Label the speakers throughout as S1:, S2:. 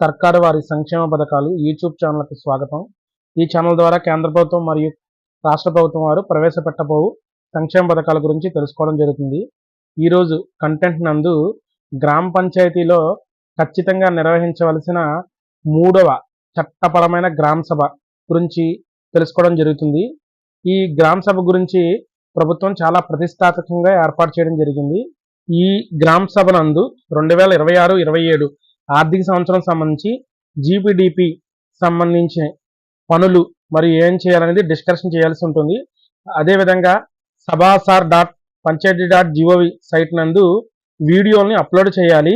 S1: సర్కారు వారి సంక్షేమ పథకాలు యూట్యూబ్ ఛానల్కి స్వాగతం. ఈ ఛానల్ ద్వారా కేంద్ర ప్రభుత్వం మరియు రాష్ట్ర ప్రభుత్వం వారు ప్రవేశపెట్టబోవు సంక్షేమ పథకాల గురించి తెలుసుకోవడం జరుగుతుంది. ఈరోజు కంటెంట్ నందు గ్రామ పంచాయతీలో ఖచ్చితంగా నిర్వహించవలసిన మూడవ చట్టపరమైన గ్రామ సభ గురించి తెలుసుకోవడం జరుగుతుంది. ఈ గ్రామ సభ గురించి ప్రభుత్వం చాలా ప్రతిష్టాత్మకంగా ఏర్పాటు చేయడం జరిగింది. ఈ గ్రామ సభ నందు రెండు వేల ఇరవై ఆరు ఇరవై ఏడు ఆర్థిక సంవత్సరం సంబంధించి జీపీడిపి సంబంధించిన పనులు మరి ఏం చేయాలనేది డిస్కషన్ చేయాల్సి ఉంటుంది. అదేవిధంగా SabhaSaar dot panchayat dot GOV site నందు వీడియోని అప్లోడ్ చేయాలి.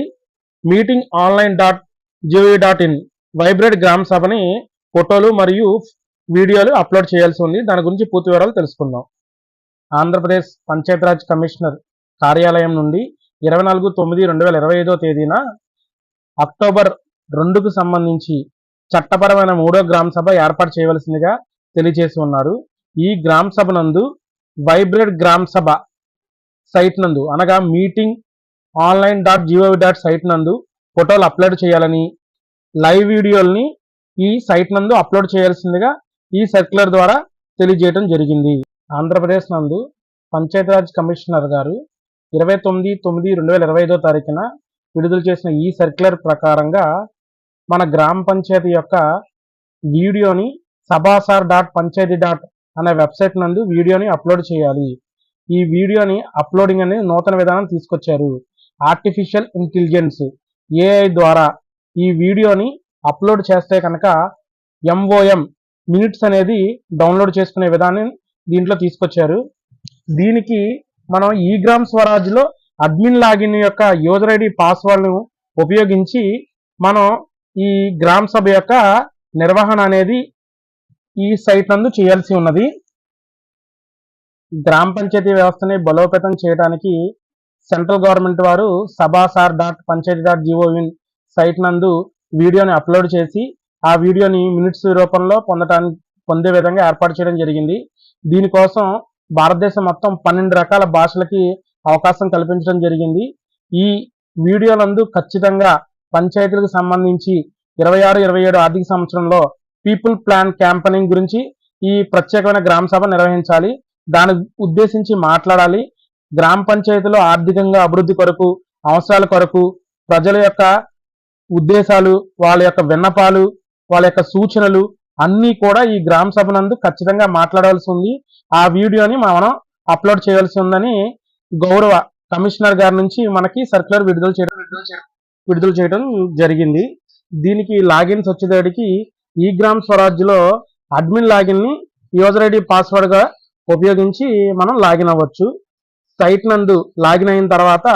S1: Meeting online dot GOV dot in vibrant గ్రామ సభని ఫోటోలు మరియు వీడియోలు అప్లోడ్ చేయాల్సి ఉంది. దాని గురించి పూర్తి వివరాలు తెలుసుకుందాం. ఆంధ్రప్రదేశ్ పంచాయతీరాజ్ కమిషనర్ కార్యాలయం నుండి ఇరవై నాలుగు తొమ్మిది రెండు వేల ఇరవై ఐదో తేదీన అక్టోబర్ రెండుకు సంబంధించి చట్టపరమైన మూడో గ్రామ సభ ఏర్పాటు చేయవలసిందిగా తెలియజేసి ఉన్నారు. ఈ గ్రామ సభ నందు వైబ్రేట్ గ్రామ సభ సైట్ నందు అనగా meeting online dot GOV dot site నందు ఫోటోలు అప్లోడ్ చేయాలని లైవ్ వీడియోల్ని ఈ సైట్ నందు అప్లోడ్ చేయాల్సిందిగా ఈ సర్క్యులర్ ద్వారా తెలియజేయడం జరిగింది. ఆంధ్రప్రదేశ్ నందు పంచాయతీరాజ్ కమిషనర్ గారు ఇరవై తొమ్మిది తొమ్మిది రెండు వేల ఇరవై ఐదో తారీఖున విడుదల చేసిన ఈ సర్క్యులర్ ప్రకారంగా మన గ్రామ పంచాయతీ యొక్క వీడియోని సభాసార్ డాట్ పంచాయతీ డాట్ అనే వెబ్సైట్ నందు వీడియోని అప్లోడ్ చేయాలి. ఈ వీడియోని అప్లోడింగ్ అనేది నూతన విధానం తీసుకొచ్చారు. ఆర్టిఫిషియల్ ఇంటెలిజెన్స్ ఏఐ ద్వారా ఈ వీడియోని అప్లోడ్ చేస్తే కనుక ఎంఓఎం మినిట్స్ అనేది డౌన్లోడ్ చేసుకునే విధానం దీంట్లో తీసుకొచ్చారు. దీనికి మనం ఈ గ్రామ్ స్వరాజ్లో అడ్మిన్ లాగిన్ యొక్క యూజర్ ఐడి పాస్వర్డ్ను ఉపయోగించి మనం ఈ గ్రామ సభ యొక్క నిర్వహణ అనేది ఈ సైట్ నందు చేయాల్సి ఉన్నది. గ్రామ పంచాయతీ వ్యవస్థని బలోపేతం చేయడానికి సెంట్రల్ గవర్నమెంట్ వారు SabhaSaar dot panchayat dot GOV in site నందు వీడియోని అప్లోడ్ చేసి ఆ వీడియోని మినిట్స్ రూపంలో పొందటానికి పొందే విధంగా ఏర్పాటు చేయడం జరిగింది. దీనికోసం భారతదేశం మొత్తం పన్నెండు రకాల భాషలకి అవకాశం కల్పించడం జరిగింది. ఈ వీడియోలందు ఖచ్చితంగా పంచాయతీలకు సంబంధించి ఇరవై ఆరు ఇరవై ఏడు ఆర్థిక సంవత్సరంలో పీపుల్ ప్లాన్ క్యాంపెనింగ్ గురించి ఈ ప్రత్యేకమైన గ్రామ సభ నిర్వహించాలి. దాని ఉద్దేశించి మాట్లాడాలి. గ్రామ పంచాయతీలో ఆర్థికంగా అభివృద్ధి కొరకు అవసరాల కొరకు ప్రజల యొక్క ఉద్దేశాలు వాళ్ళ యొక్క విన్నపాలు వాళ్ళ యొక్క సూచనలు అన్నీ కూడా ఈ గ్రామ సభ నందు ఖచ్చితంగా మాట్లాడవలసి ఉంది. ఆ వీడియోని మనం అప్లోడ్ చేయవలసి ఉందని గౌరవ కమిషనర్ గారి నుంచి మనకి సర్క్యులర్ విడుదల చేయడం విడుదల చేయడం జరిగింది. దీనికి లాగిన్స్ వచ్చేటడికి ఈ గ్రామ్ స్వరాజ్లో అడ్మిన్ లాగిన్ని యూజర్ ఐడి పాస్వర్డ్గా ఉపయోగించి మనం లాగిన్ అవ్వచ్చు. సైట్ నందు లాగిన్ అయిన తర్వాత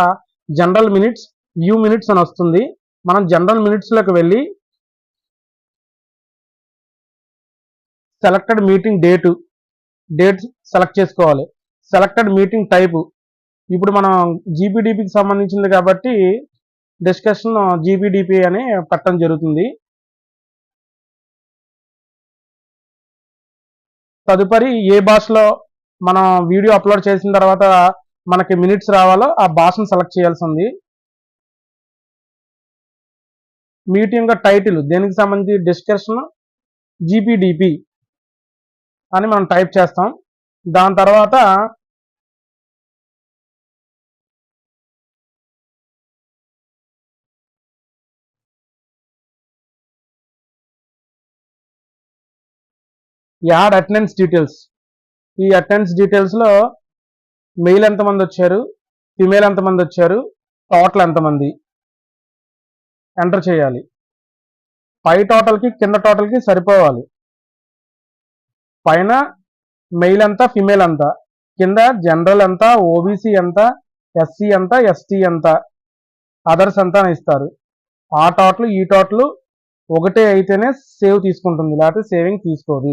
S1: జనరల్ మినిట్స్ యూ మినిట్స్ అని వస్తుంది. మనం జనరల్ మినిట్స్లోకి వెళ్ళి selected meeting date date select చేసుకోవాలి. సెలెక్టెడ్ మీటింగ్ టైపు ఇప్పుడు మనం జీపీడీపీకి సంబంధించింది కాబట్టి డిస్కషన్ జీపీడీపీ అని పెట్టడం జరుగుతుంది. తదుపరి ఏ భాషలో మనం వీడియో అప్లోడ్ చేసిన తర్వాత మనకి మినిట్స్ రావాలో ఆ భాషను సెలెక్ట్ చేయాల్సి ఉంది. మీటింగ్ టైటిల్ దేనికి సంబంధించి డిస్కషన్ జీపీడీపీ అని మనం టైప్ చేస్తాం. దాని తర్వాత యాడ్ అటెండెన్స్ డీటెయిల్స్. ఈ అటెండెన్స్ డీటెయిల్స్లో మెయిల్ ఎంతమంది వచ్చారు ఫిమేల్ ఎంతమంది వచ్చారు టోటల్ ఎంతమంది ఎంటర్ చేయాలి. పై టోటల్కి కింద టోటల్కి సరిపోవాలి. పైన మెయిల్ ఎంత ఫిమేల్ ఎంత కింద జనరల్ ఎంత ఓబీసీ ఎంత ఎస్సీ ఎంత ఎస్టీ ఎంత అదర్స్ ఎంత అని ఇస్తారు. ఆ టోటల్ ఈ టోటల్ ఒకటే అయితేనే సేవ్ తీసుకుంటుంది లేకపోతే సేవింగ్ తీసుకోదు.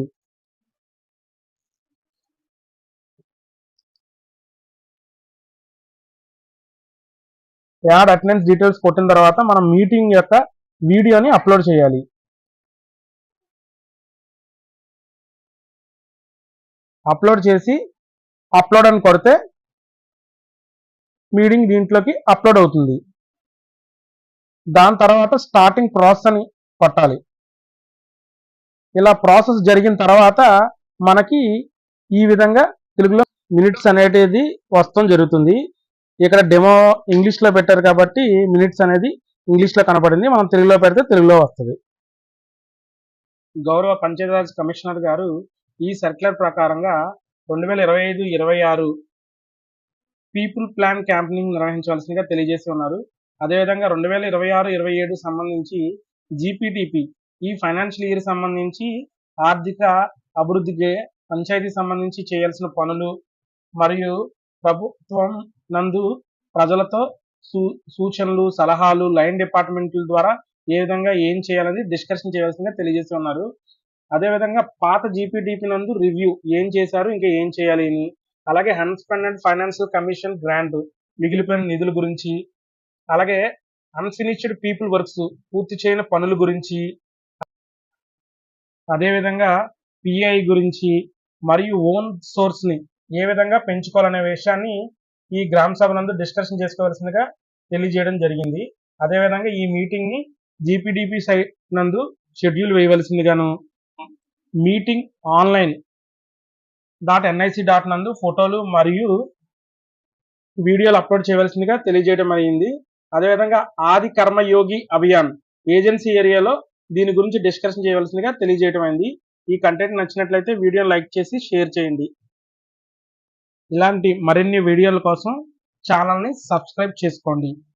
S1: యాడ్ అటెండెన్స్ డీటెయిల్స్ కొట్టిన తర్వాత మనం మీటింగ్ యొక్క వీడియోని అప్లోడ్ చేయాలి. అప్లోడ్ చేసి అప్లోడ్ అని కొడితే మీటింగ్ దీంట్లోకి అప్లోడ్ అవుతుంది. దాని తర్వాత స్టార్టింగ్ ప్రాసెస్ అని కొట్టాలి. ఇలా ప్రాసెస్ జరిగిన తర్వాత మనకి ఈ విధంగా తెలుగులో మినిట్స్ అనేది వస్తాం జరుగుతుంది. ఇక్కడ డెమో ఇంగ్లీష్లో పెట్టారు కాబట్టి మినిట్స్ అనేది ఇంగ్లీష్లో కనపడింది మనం తెలుగులో పెడితే తెలుగులో వస్తుంది. గౌరవ పంచాయతీరాజ్ కమిషనర్ గారు ఈ సర్క్యులర్ ప్రకారంగా రెండు వేల ఇరవై ఐదు ఇరవై ఆరు పీపుల్ ప్లాన్ క్యాంపెయినింగ్ నిర్వహించవలసిందిగా తెలియజేసి ఉన్నారు. అదేవిధంగా రెండు వేల ఇరవై ఆరు ఇరవై ఏడు సంబంధించి జీపీటీపీ ఈ ఫైనాన్షియల్ ఇయర్ సంబంధించి ఆర్థిక అభివృద్ధికి పంచాయతీ సంబంధించి చేయాల్సిన పనులు మరియు ప్రభుత్వం నందు ప్రజలతో సూ సూచనలు సలహాలు లైన్ డిపార్ట్మెంట్ల ద్వారా ఏ విధంగా ఏం చేయాలని డిస్కషన్ చేయాల్సిందిగా తెలియజేసి ఉన్నారు అదేవిధంగా పాత జీపీడీపీ నందు రివ్యూ ఏం చేశారు ఇంకా ఏం చేయాలి అని అలాగే అన్స్పెండెడ్ ఫైనాన్షియల్ కమిషన్ గ్రాంట్ మిగిలిపోయిన నిధుల గురించి అలాగే అన్ఫినిష్డ్ పీపుల్ వర్క్స్ పూర్తి చేయని పనుల గురించి అదేవిధంగా పిఐ గురించి మరియు ఓన్ సోర్స్ని ఏ విధంగా పెంచుకోవాలనే విషయాన్ని ఈ గ్రామ సభ నందు డిస్కషన్ చేసుకోవాల్సిందిగా తెలియజేయడం జరిగింది. అదేవిధంగా ఈ మీటింగ్ని జీపీడిపి జీపీడీపీ సైట్ నందు schedule వేయవలసిందిగాను meeting online dot NIC dot నందు ఫోటోలు మరియు వీడియోలు అప్లోడ్ చేయవలసిందిగా తెలియజేయడం అయింది. అదేవిధంగా ఆది కర్మయోగి అభియాన్ ఏజెన్సీ ఏరియాలో దీని గురించి డిస్కషన్ చేయవలసిందిగా తెలియజేయడం అయింది. ఈ కంటెంట్ నచ్చినట్లయితే వీడియోని లైక్ చేసి షేర్ చేయండి. ఇలాంటి మరిన్ని వీడియోల కోసం ఛానల్ని సబ్స్క్రైబ్ చేసుకోండి.